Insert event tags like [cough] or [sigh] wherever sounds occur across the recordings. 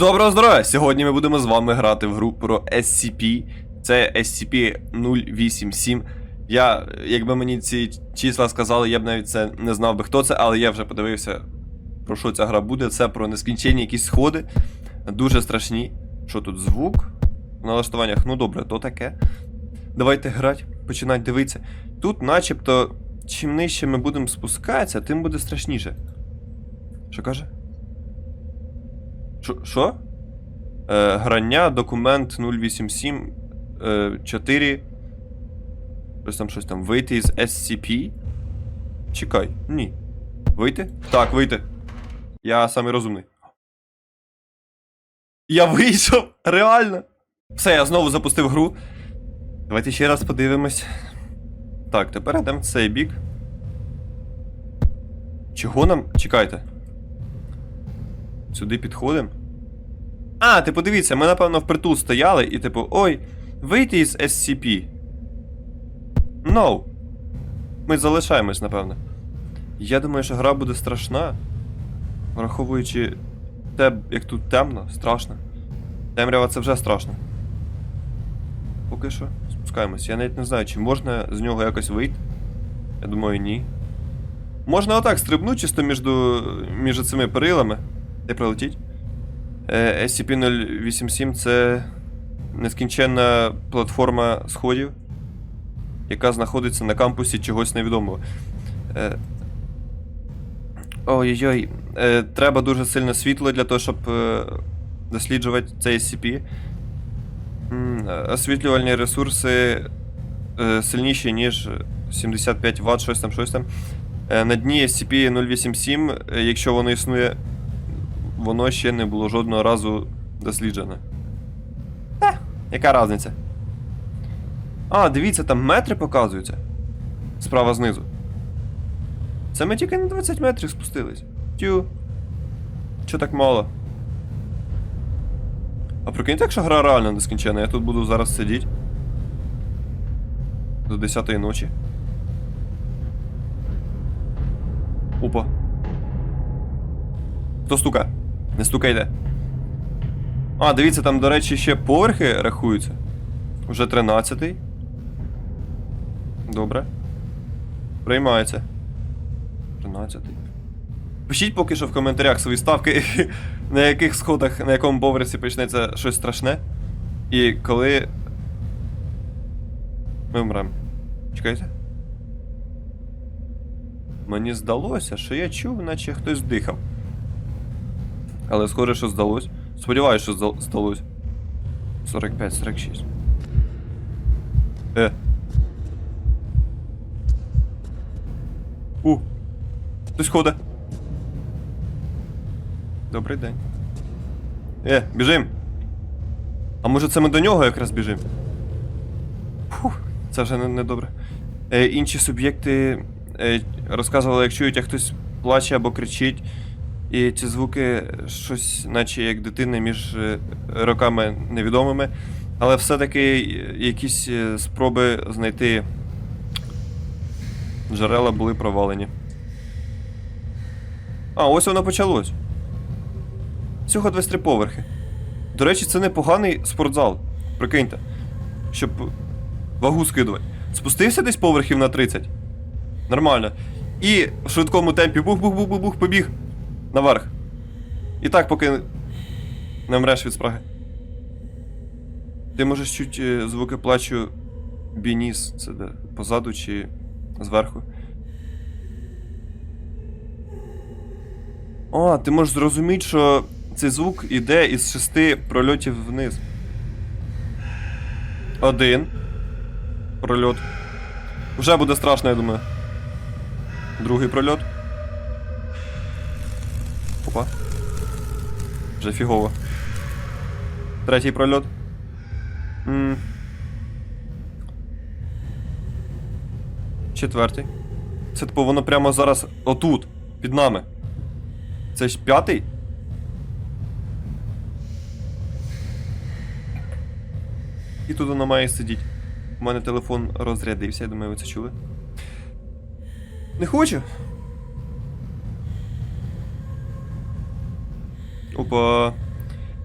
Доброго здоров'я! Сьогодні ми будемо з вами грати в гру про SCP. Це SCP-087. Я, якби мені ці числа сказали, я б навіть це не знав би хто це, але я вже подивився, про що ця гра буде. Це про нескінченні якісь сходи. Дуже страшні. Що тут звук? В налаштуваннях, ну добре, то таке. Давайте грати, починати дивитися. Тут, начебто, чим нижче ми будемо спускатися, тим буде страшніше. Що каже? Що? Е, грання, документ 087 е, 4. Щось там щось там. Вийти із SCP. Чекай, ні. Вийти? Так, вийти. Я самий розумний. Я вийшов! Реально! Все, я знову запустив гру. Давайте ще раз подивимось. Так, тепер йдемо в цей бік. Чого нам? Чекайте. Сюди підходимо. А, ти подивіться, ми, напевно, впритул стояли і, типу, ой, вийти із SCP. No. Ми залишаємось, напевно. Я думаю, що гра буде страшна. Враховуючи те, як тут темно, страшно. Темрява це вже страшно. Поки що спускаємось. Я навіть не знаю, чи можна з нього якось вийти. Я думаю, ні. Можна отак стрибнути чисто між, між цими перилами. Де прилетіть? Е, SCP-087 це нескінченна платформа сходів, яка знаходиться на кампусі чогось невідомого. Е, Ой-ой-ой. Е, Треба дуже сильне світло для того, щоб досліджувати цей SCP. Освітлювальні ресурси сильніші, ніж 75 Вт, щось там, щось там. На дні SCP-087, е, якщо воно існує, воно ще не було жодного разу досліджене. Та, яка різниця? А, дивіться, там метри показуються. Справа знизу. Це ми тільки на 20 метрів спустились. Тю. Чо так мало? А прикиньте, якщо гра реально нескінчена, я тут буду зараз сидіти. До 10 ночі. Опа. Хто стука? Не стукайте. А, дивіться, там, до речі, ще поверхи рахуються. Уже 13. Добре. Приймається. 13. Пишіть поки що в коментарях свої ставки, [laughs] на яких сходах, на якому поверсі почнеться щось страшне. І коли. Ми вмремо. Чекайте. Мені здалося, що я чув, наче хтось дихав. Але схоже, що здалось. Сподіваюсь, що зда- здалось. 45-46. Е. У. Хтось ходить. Добрий день. Е, біжим. А може це ми до нього якраз біжим? Фух, це вже не, не. Е, інші суб'єкти е, розказували, як чують, як хтось плаче або кричить. І ці звуки щось, наче як дитини між е, роками невідомими. Але все-таки якісь е, спроби знайти джерела були провалені. А, ось воно почалось. Всього 23 поверхи. До речі, це непоганий спортзал. Прикиньте. Щоб вагу скидувати. Спустився десь поверхів на 30. Нормально. І в швидкому темпі бух-бух-бух-бух побіг наверх. І так, поки не мреш від спраги. Ти можеш чуть е, звуки плачу бініс, це де? Позаду чи зверху. О, ти можеш зрозуміти, що цей звук іде із шести прольотів вниз. Один. Прольот. Вже буде страшно, я думаю. Другий прольот. Опа. Вже фігово. Третій прольот. м Четвертий. Це типу воно прямо зараз отут, під нами. Це ж п'ятий? І тут воно має сидіти. У мене телефон розрядився, я думаю, ви це чули. Не хочу. Опа.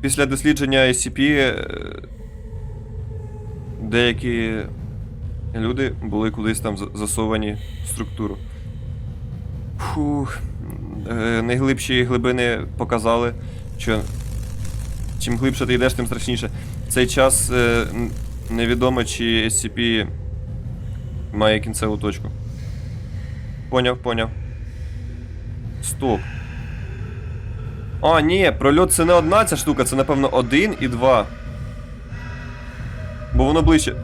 після дослідження SCP е, деякі люди були кудись там засовані в структуру. Фух. Е, Найглибші глибини показали, що чим глибше ти йдеш, тим страшніше. В цей час е, невідомо, чи SCP має кінцеву точку. Поняв, поняв. Стоп. А, ні, прольот це не одна ця штука, це напевно один і два. Бо воно ближче.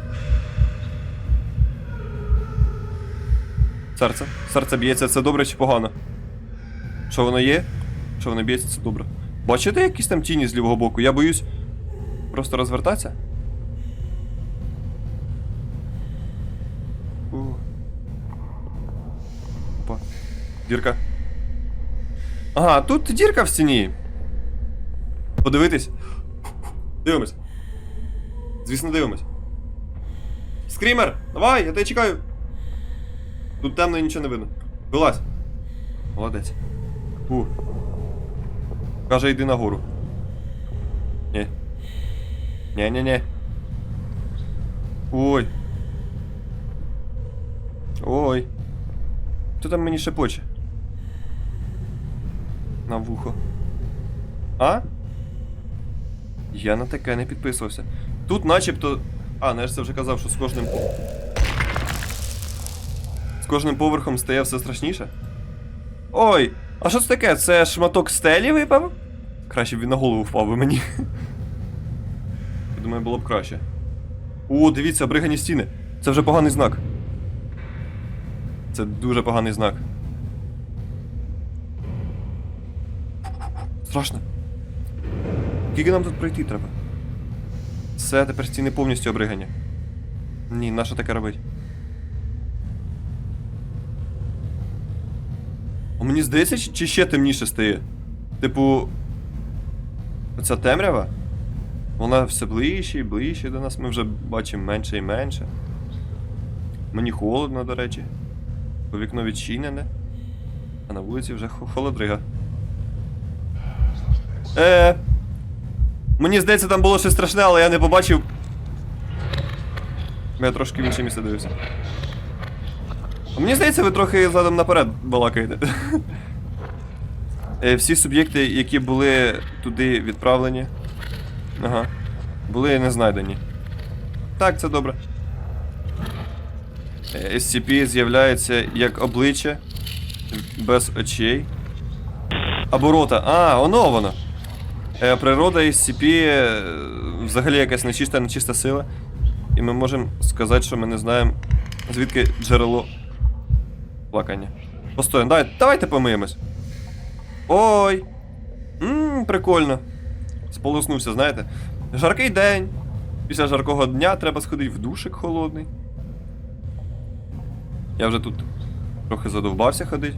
Серце. Серце б'ється, це добре чи погано? Що воно є? Що воно б'ється, це добре. Бачите якісь там тіні з лівого боку? Я боюсь просто розвертатися. Опа. Дірка. Ага, тут дірка в стіні. Подивитись. Дивимось. Звісно, дивимось. Скрімер! Давай, я тебе чекаю. Тут темно і нічого не видно. Вилазь. Молодець. Фу. Каже, йди нагору. Ні. Ні-ні-ні. Ой. Ой. Хто там мені шепоче? На вухо. А? Я на таке не підписувався. Тут начебто. А, ну це вже казав, що з кожним. З кожним поверхом стає все страшніше. Ой! А що це таке? Це шматок стелі випав? Краще б він на голову впав би мені. [laughs] Думаю, було б краще. О, дивіться, обригані стіни. Це вже поганий знак. Це дуже поганий знак. Страшно. Скільки нам тут пройти треба? Все, тепер стіни повністю обригані. Ні, нащо таке робить? А мені здається, чи ще темніше стає? Типу. Оця темрява? Вона все ближче і ближче до нас, ми вже бачимо менше і менше. Мені холодно, до речі. Бо вікно відчинене. А на вулиці вже холодрига. Е. Мені здається, там було щось страшне, але я не побачив. Я трошки в інше місце дивився. Мені здається, ви трохи задом наперед балакаєте. Е, Всі суб'єкти, які були туди відправлені. Ага. Були не знайдені. Так, це добре. Е, SCP з'являється як обличчя без очей. Або рота. А, воно воно. Е, Природа SCP е, взагалі якась нечиста, нечиста сила. І ми можемо сказати, що ми не знаємо, звідки джерело плакання. Постоїмо, давай, давайте помиємось. Ой! Ммм, прикольно. Сполоснувся, знаєте. Жаркий день. Після жаркого дня треба сходити в душик холодний. Я вже тут трохи задовбався ходити.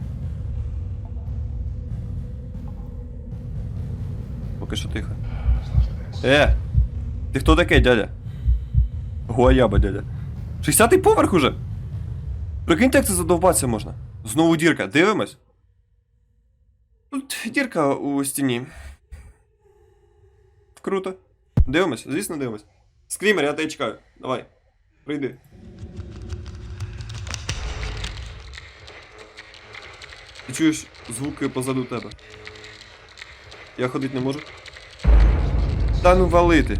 Поки що тихо. Е! Ти хто такий, дядя? Гуаяба, дядя. 60-й поверх уже! Прикиньте, як це задовбатися можна. Знову дірка, дивимось. Тут дірка у стіні. Круто. Дивимось, звісно, дивимось. Скрімер, я тебе чекаю. Давай. Прийди. Ти чуєш звуки позаду тебе. Я ходити не можу. Та ну валити.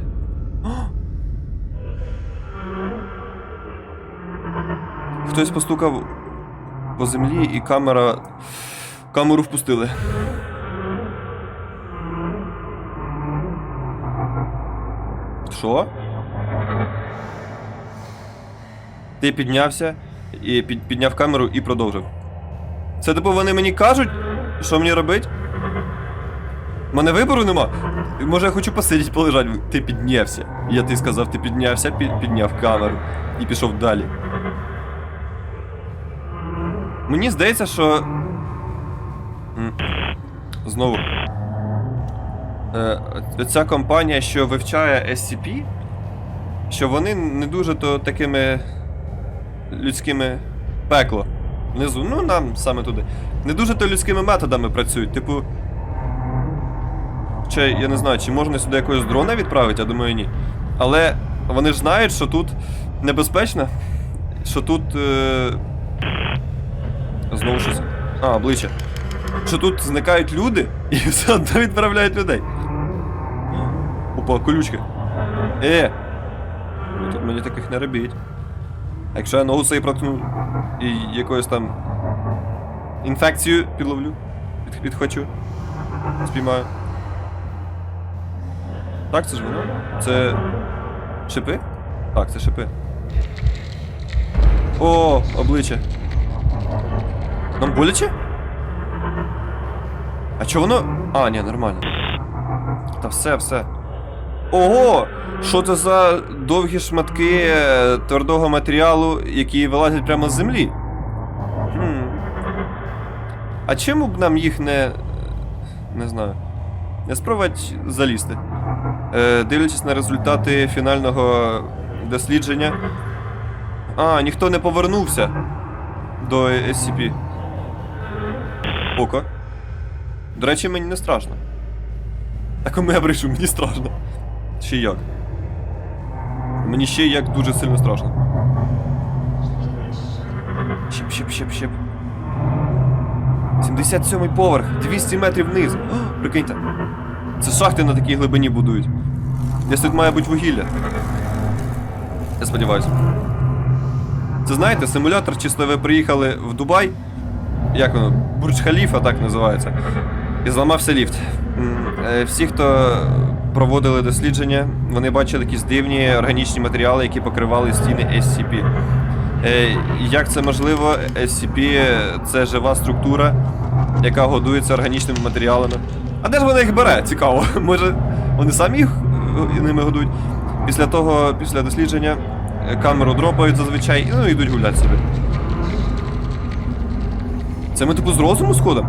Хтось постукав по землі і камера. Камеру впустили. Що? Ти піднявся і під, підняв камеру і продовжив. Це типу вони мені кажуть, що мені робити? Мене вибору нема. Може я хочу посидіти, полежати. Ти піднявся. Я ти сказав, ти піднявся, підняв камеру і пішов далі. Мені здається, що. Знову. Е, ця компанія, що вивчає SCP, що вони не дуже то такими людськими пекло. Внизу, ну нам саме туди. Не дуже то людськими методами працюють. Типу. Хоча я не знаю, чи можна сюди якогось дрона відправити, я думаю, ні. Але вони ж знають, що тут небезпечно, що тут. Е... Знову щось. А, обличчя. Що тут зникають люди і [laughs] все одно відправляють людей. Опа, колючки. Е! Ну тут мені таких не робіть. А якщо я ногу собі проткну і якоюсь там інфекцію підловлю, під, підхвачу, спіймаю. Так, це ж воно? Це. Шипи? Так, це шипи. О, обличчя. Нам боляче? А чого воно. А, ні, нормально. Та все, все. Ого! Що це за довгі шматки е, твердого матеріалу, які вилазять прямо з землі? Хм. А чому б нам їх не. Не знаю. Не спробувати залізти? Е, дивлячись на результати фінального дослідження. А, ніхто не повернувся до SCP. Око. До речі, мені не страшно. Кому я брешу, мені страшно. Ще як? Мені ще як дуже сильно страшно. Щеп, щеп, щеп, щеп. 77 поверх, 200 метрів вниз. О, прикиньте. Це шахти на такій глибині будують. Десь тут має бути вугілля. Я сподіваюся. Це знаєте, симулятор, чисто ви приїхали в Дубай. Як воно? Бурдж Халіфа так називається. І зламався ліфт. Е, Всі, хто проводили дослідження, вони бачили якісь дивні органічні матеріали, які покривали стіни SCP. Е, Як це можливо? SCP це жива структура, яка годується органічними матеріалами. А де ж вона їх бере? Цікаво. [laughs] Може, вони самі їх ними годують? Після того, після дослідження, е, камеру дропають зазвичай і ну, йдуть гуляти собі. Це ми типу з розуму сходом?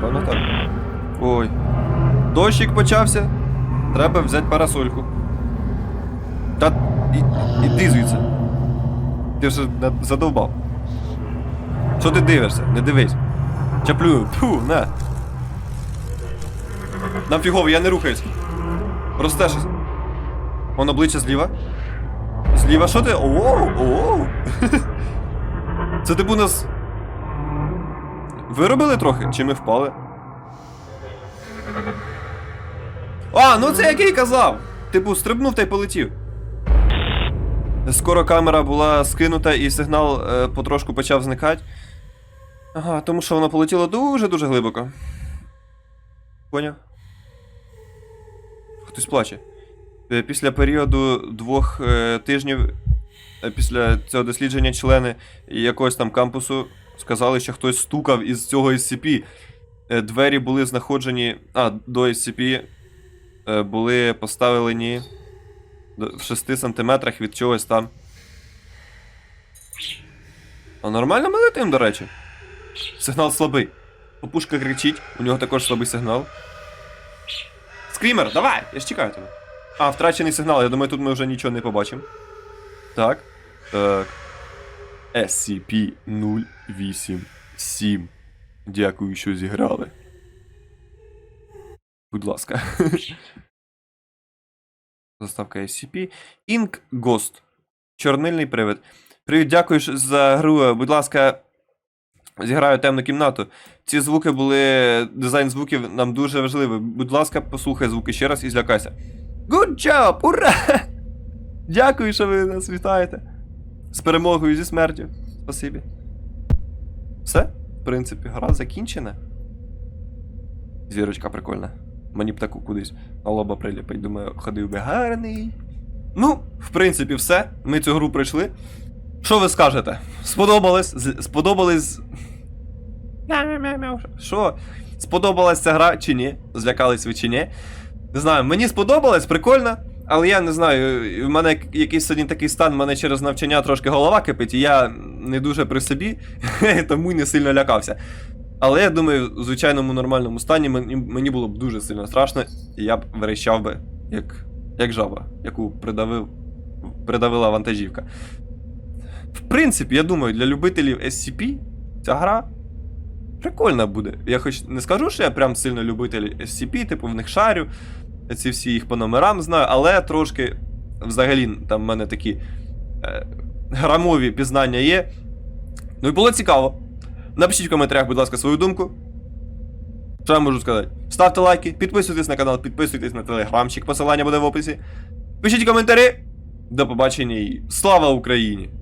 Певно так. Ой. Дощик почався. Треба взяти парасольку. Та і, іди звідси. Ти вже задовбав. Що ти дивишся? Не дивись. Чаплю. Фу, на. Нам фігово, я не рухаюсь. Росте щось. Вон обличчя зліва. Зліва, що ти? Оу, оу. [laughs] Це типу нас. Виробили трохи? Чи ми впали? А, ну це як я й казав! Типу, стрибнув та й полетів. Скоро камера була скинута і сигнал е, потрошку почав зникати. Ага, тому що воно полетіло дуже-дуже глибоко. Поняв? Хтось плаче. Е, Після періоду двох е, тижнів е, після цього дослідження члени якогось там кампусу сказали, що хтось стукав із цього SCP. Двері були знаходжені. А, до SCP були поставлені в 6 сантиметрах від чогось там. А нормально ми летим, до речі. Сигнал слабий. Попушка кричить, у нього також слабий сигнал. Скрімер, давай! Я ж чекаю тебе. А, втрачений сигнал, я думаю, тут ми вже нічого не побачимо. Так. Так. SCP-087. Дякую, що зіграли. Будь ласка. [laughs] Заставка SCP. Ink Ghost. Чорнильний привид. Привіт, дякую за гру. Будь ласка, зіграю темну кімнату. Ці звуки були. Дизайн звуків нам дуже важливий. Будь ласка, послухай звуки ще раз і злякайся. Good job! Ура! [laughs] Дякую, що ви нас вітаєте. З перемогою зі смертю. Спасибі. Все? В принципі, гра закінчена. Зірочка прикольна. Мені б таку кудись на лоба приліпить. Думаю, ходив би гарний. Ну, в принципі, все. Ми цю гру пройшли. Що ви скажете? Сподобалось? Сподобались. Що? Сподобалась ця гра чи ні? Злякались ви чи ні? Не знаю, мені сподобалось, прикольно. Але я не знаю, в мене якийсь сьогодні такий стан, в мене через навчання трошки голова кипить, і я не дуже при собі, [laughs] тому не сильно лякався. Але я думаю, в звичайному нормальному стані мені було б дуже сильно страшно, і я б верещав би, як, як жаба, яку придавив, придавила вантажівка. В принципі, я думаю, для любителів SCP ця гра Прикольно буде. Я хоч не скажу, що я прям сильно любитель SCP, типу в них шарю. Ці всі їх по номерам знаю, але трошки взагалі там в мене такі е, грамові пізнання є. Ну і було цікаво. Напишіть в коментарях, будь ласка, свою думку. Що я можу сказати? Ставте лайки, підписуйтесь на канал, підписуйтесь на телеграмчик, посилання буде в описі. Пишіть коментарі. До побачення і слава Україні!